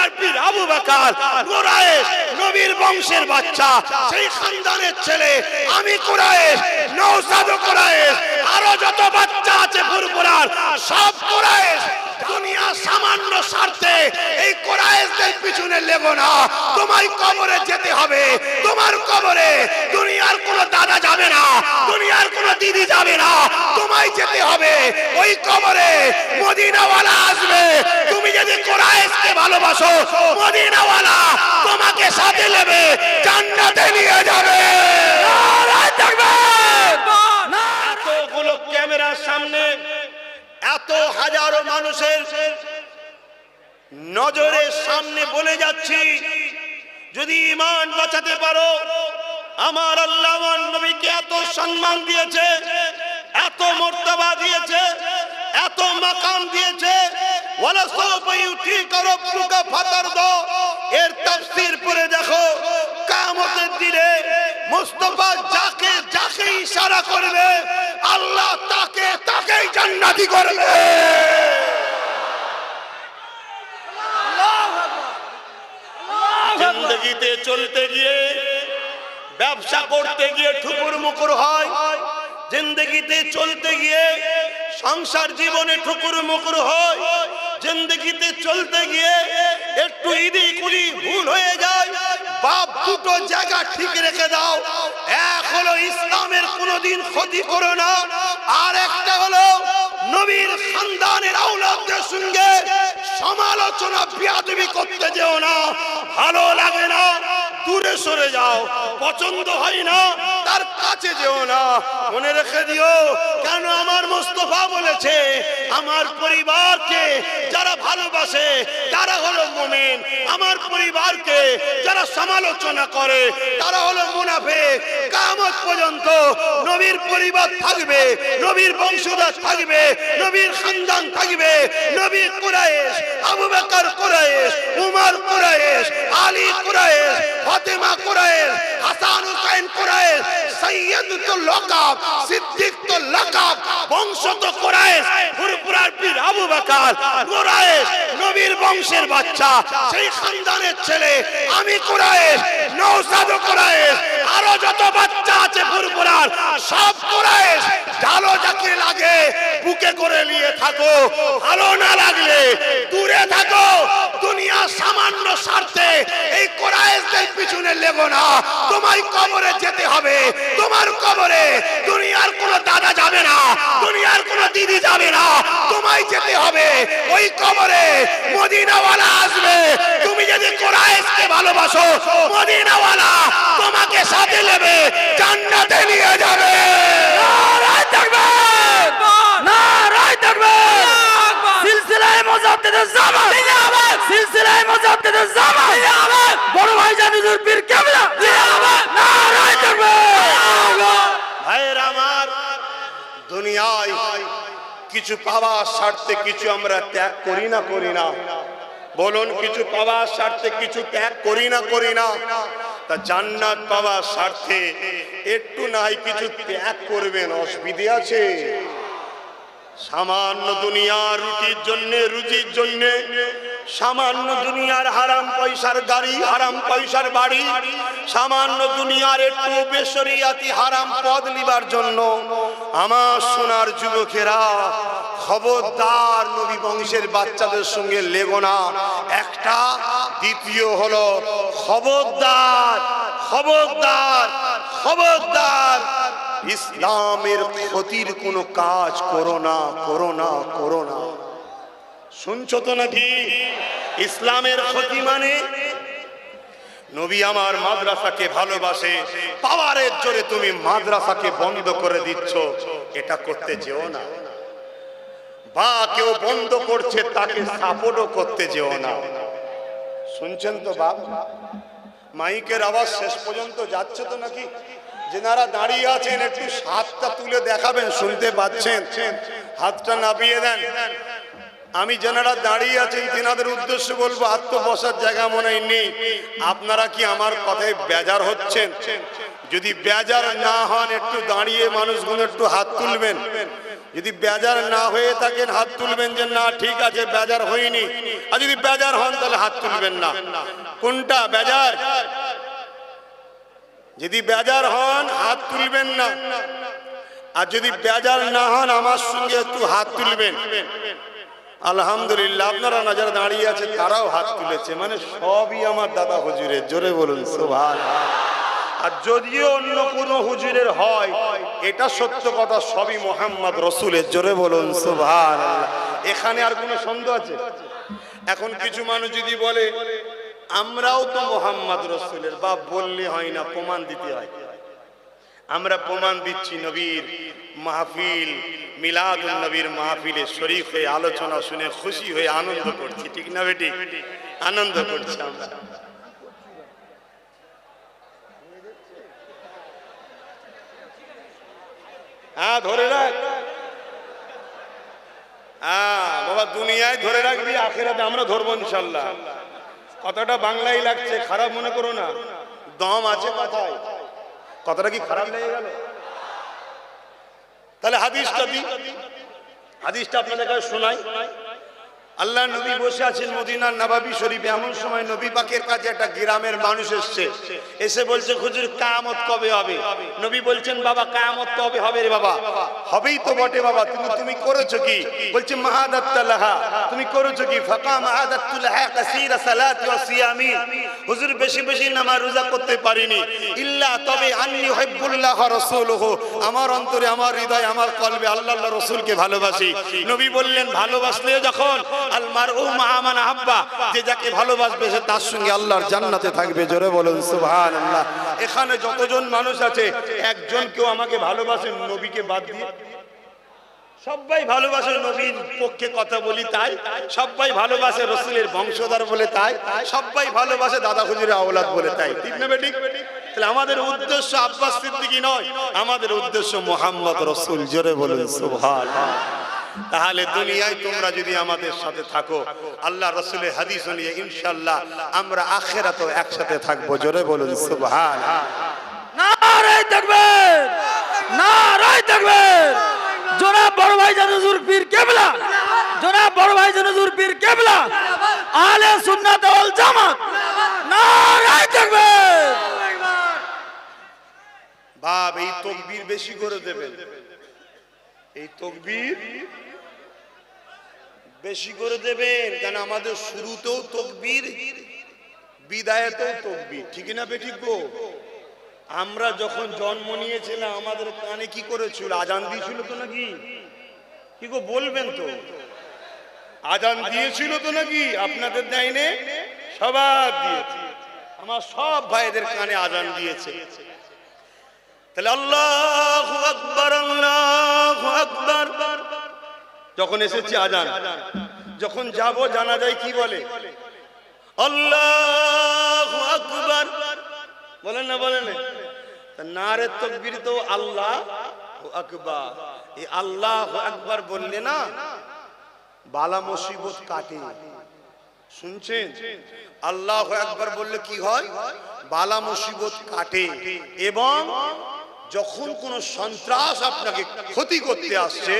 ফুরফুরার পীর আবু বকর, কুরাইশ, নবীর বংশের বাচ্চা। সেই ছেলে, আমি কুরাইশ নওশাদ কুরাইশ। আরও যত বাচ্চা আছে ফুরফুরার সব কুরাইশ। দুনিয়া সামান্য স্বার্থে এই কোরআশদের পিছনে লেগো না। তোমার কবরে যেতে হবে। তোমার কবরে দুনিয়ার কোনো দাদা যাবে না। দুনিয়ার কোনো দিদি যাবে না। তোমায় যেতে হবে। ওই কবরে মদিনাওয়ালা আসবে। তুমি যদি কোরআশকে ভালোবাসো, মদিনাওয়ালা তোমাকে সাথে নেবে জান্নাতে নিয়ে যাবে নারায় তাকবীর! এতগুলো ক্যামেরার সামনে এত হাজারো মানুষের নজরের সামনে বলে যাচ্ছি, যদি ইমান বাঁচাতে পারো, আমার আল্লাহ নবীকে এত সম্মান দিয়েছে, এত মর্তবা দিয়েছে, এত মাকাম দিয়েছে এর পড়ে দেখো যাকে ইশারা করবে, আল্লাহ তাকে, তাকেই জান্নাতি করবে। জিন্দগিতে চলতে গিয়ে, ব্যবসা করতে গিয়ে ঠুকুর মুকুর হয়, জিন্দগিতে চলতে গিয়ে, সংসার জীবনে ঠুকুর মুকুর হয়, জিন্দগিতে চলতে গিয়ে একটু ইদি কুড়ি ভুল হয়ে যায়, বাপ দুটো জায়গা ঠিক রেখে দাও, এক হলো ইসলামের কোনোদিন ক্ষতি করো না, আর একটা হলো নবীর খানদানের আওলাদদের সঙ্গে সমালোচনা, বিয়াদবি করতে যেও না। ভালো লাগে না। দূরে সরে যাও। পছন্দ হয় না। কাছে যেও না, মনে রেখে দিও, কেন আমার মোস্তফা বলেছে, আমার পরিবারকে যারা ভালোবাসে, তারা হলো মোমেন। আমার পরিবারকে যারা সমালোচনা করে, তারা হলো মুনাফে কামত পর্যন্ত নবীর পরিবার থাকবে, নবীর বংশধর থাকবে, নবীর খানদান থাকবে। নবী কুরাইশ, আবু বকর কুরাইশ, উমর কুরাইশ, আলী কুরাইশ, ফাতেমা কুরাইশ, হাসান হুসাইন কুরাইশ সৈয়দ তো লকাব সিদ্দিক তো লকাব বংশ তো কুরাইশ ফুরফুরার পীর আবু বকর কুরাইশ নবীর বংশের বাচ্চা, সেই খানদানের ছেলে, আমি কুরাইশ নওশাদ কুরাইশ আরও যত বাচ্চা আছে ফুরফুরার, সব কুরাইশ ঢালো যাকে লাগে, বুকে করে নিয়ে থাকো, ভালো না সামান্য স্বার্থে এই কোরআশদের পিছনে লেগো না। তোমায় কবরে যেতে হবে। তোমার কবরে দুনিয়ার কোনো দাদা যাবে না। দুনিয়ার কোনো দিদি যাবে না। তোমায় যেতে হবে। ওই কবরে মদিনাওয়ালা আসবে। তুমি যদি কোরআশকে ভালোবাসো, মদিনাওয়ালা তোমাকে সাথে নেবে, জান্নাতে নিয়ে যাবে নারায় তাকবীর! নারায় তাকবীর! সিলসিলায়ে মুজাদ্দিদের বড় ভাই জানিদুর পীর কেবলা। নারায় তাকবীর! ভাইয়ের আমার দুনিয়ায় কিছু পাওয়ার স্বার্থে কিছু আমরা ত্যাগ করি না করি না। বলুন কিছু পাওয়ার স্বার্থে কিছু ত্যাগ করি না করি না। তা জান্নাত পাওয়ার স্বার্থে একটু নাই কিছু ত্যাগ করবেন অসুবিধে আছে? সামান্য দুনিয়ার রুটির জন্য রুচির জন্য, সামান্য দুনিয়ার হারাম পয়সার গাড়ি, হারাম পয়সার বাড়ি, সামান্য দুনিয়ার একটু বেসরিয়াতি হারাম পদ নিবার জন্য আমার সোনার যুবকেরা, খবরদার নবী বংশের বাচ্চাদের সঙ্গে লেগো না। একটা, দ্বিতীয় হলো খবরদার খবরদার। খবরদার, ইসলামের ক্ষতির কোনো কাজ করো না করো না করো না। শুনছো তো নাকি? ইসলামের ক্ষতি মানে? নবী আমার মাদ্রাসাকে ভালোবাসে, পাওয়ারের জোরে তুমি মাদ্রাসাকে বন্ধ করে দিচ্ছ, এটা করতে যেও না। বা কেউ বন্ধ করছে, তাকে সাপোর্টও করতে যেও না। শুনছেন তো বাপ? মাইকের আওয়াজ শেষ পর্যন্ত যাচ্ছে তো নাকি? যেনারা দাঁড়িয়ে আছেন, একটু হাতটা তুলে দেখাবেন, শুনতে পাচ্ছেন? হাতটা নাপিয়ে দেন। আমি যেনারা দাঁড়িয়ে আছেন তেনাদের উদ্দেশ্যে বলব হাত তো বসার জায়গা মনে হয় নেই। আপনারা কি আমার কথায় বেজার হচ্ছেন? যদি বেজার না হন, একটু দাঁড়িয়ে মানুষগুলো একটু হাত তুলবেন। যদি বেজার না হয়ে থাকেন, হাত তুলবেন যে না, ঠিক আছে, বেজার হয়নি। আর যদি বেজার হন, তাহলে হাত তুলবেন না। কোনটা বেজার? যদি বেজার হন, হাত তুলবেন না। আর যদি বেজার না হন, আমার সঙ্গে একটু হাত তুলবেন। আলহামদুলিল্লাহ, আপনারা না যারা দাঁড়িয়ে আছে, তারাও হাত তুলেছে। মানে সবই আমার দাদা হুজুরের, জোরে বলুন সোভান আর যদিও অন্য কোনো হুজুরের হয় এটা সত্য কথা, সবই মোহাম্মদ রসুলের। জোরে বলুন সোভান এখানে আর কোনো সন্দেহ আছে? এখন কিছু মানুষ যদি বলে, আমরাও তো মোহাম্মদ রসুলের, বা বললে হয় না, প্রমাণ দিতে হয়। আমরা প্রমাণ দিচ্ছি নবীর মাহফিল মিলাদ নবীর মাহফিলে শরীফ হয়ে আলোচনা শুনে খুশি হয়ে আনন্দ করছি। ঠিক না বেটি? আনন্দ করছি আমরা। হ্যাঁ ধরে রাখ। হ্যাঁ বাবা, দুনিয়ায় ধরে রাখবি, আখেরাতে আমরা ধরবো ইনশাল্লাহ। কথাটা বাংলাই লাগছে, খারাপ মনে করো না। দম আছে কথায়। কথাটা কি খারাপ লেগে গেল? তাহলে হাদিসটা দি। হাদিসটা আপনাদের কাছে শোনাই। আল্লাহ নবী বসে আছেন মদিনার নবাবী শরীফে। এমন সময় নবী পাকের কাছে একটা গ্রামের মানুষ এসছে। এসে বলছে, হুজুর কামত কবে হবে? নবী বলছেন, বাবা কামত কবে হবে রে বাবা? হবেই তো বটে বাবা, তুমি তুমি করেছ কি? বলছে মাহাদাত্তালাহা তুমি করেছ কি? ফাকা মাহাদাত্তুলাহা কাসীরা সালাতি ওয়া সিয়ামি। হুজুর, বেশি বেশি নামাজ রোজা করতে পারিনি। ইল্লা তবে আন্নি হিব্বুল্লাহ রাসূলুহু। আমার অন্তরে, আমার হৃদয়, আমার কলবে আল্লাহ আল্লাহ রাসূলকে ভালোবাসি। নবী বললেন ভালোবাসলে যখন তার সঙ্গে আল্লাহর জান্নাতে থাকবে এখানে যতজন মানুষ আছে, একজন কেউ আমাকে ভালোবাসেন নবীকে বাদ দিয়ে। সবাই ভালোবাসে নবীর পক্ষে কথা বলি তাই, সবাই ভালোবাসে রসুলের বংশধর বলে তাই, সবাই ভালোবাসে দাদা হুজুরের আওলাদ বলে তাই। ঠিক না বেটি তাহলে আমাদের উদ্দেশ্য আব্বাস সিদ্দিকি নয়, আমাদের উদ্দেশ্য মোহাম্মদ রসুল, জোরে বলুন সুবহান তাহলে দুনিয়ায় তোমরা যদি আমাদের সাথে থাকো আল্লাহ রসুলের হাদিস নিয়ে ইনশাল্লাহ আমরা আখেরাতেও একসাথে থাকব। জোরে বলুন সুবহান। নারায় থাকবেন নারায় জনাব বড় ভাই জানুজুর পীর কেবলা। জনাব বড় ভাই জানুজুর পীর কেবলা। আলে সুন্নাত ওয়াল জামাত নারায় থাকবেন বাপ এই তকবীর বেশি করে দেবেন। এই তকবীর বেশি করে দেবেন কেন আমাদের শুরুতেও তকবীর, বিদায়তেও তকবীর। ঠিক না বেঠিক আমরা যখন জন্ম নিয়েছিলাম, আমাদের কানে কি করেছিল? আজান দিয়েছিল তো নাকি? কি গো বলবেন তো? আজান দিয়েছিল তো নাকি? আপনাদের দেয়নে সবার দিয়েছে। আমার সব ভাইদের কানে আজান দিয়েছে। তাহলে আল্লাহ আকবর। যখন এসেছি আজান। যখন যাব, জানা যায় কি বলে? আল্লাহ আকবর। বলেন না, বলেন নারে তকবীর তো আল্লাহ আকবর। এই আল্লাহ আকবর বললে না, বালা মুসিবত কাটে। শুনছেন? আল্লাহ একবার বললে কি হয়? বালা মুসিবত কাটে। এবং যখন কোন সন্ত্রাস আপনাকে ক্ষতি করতে আসছে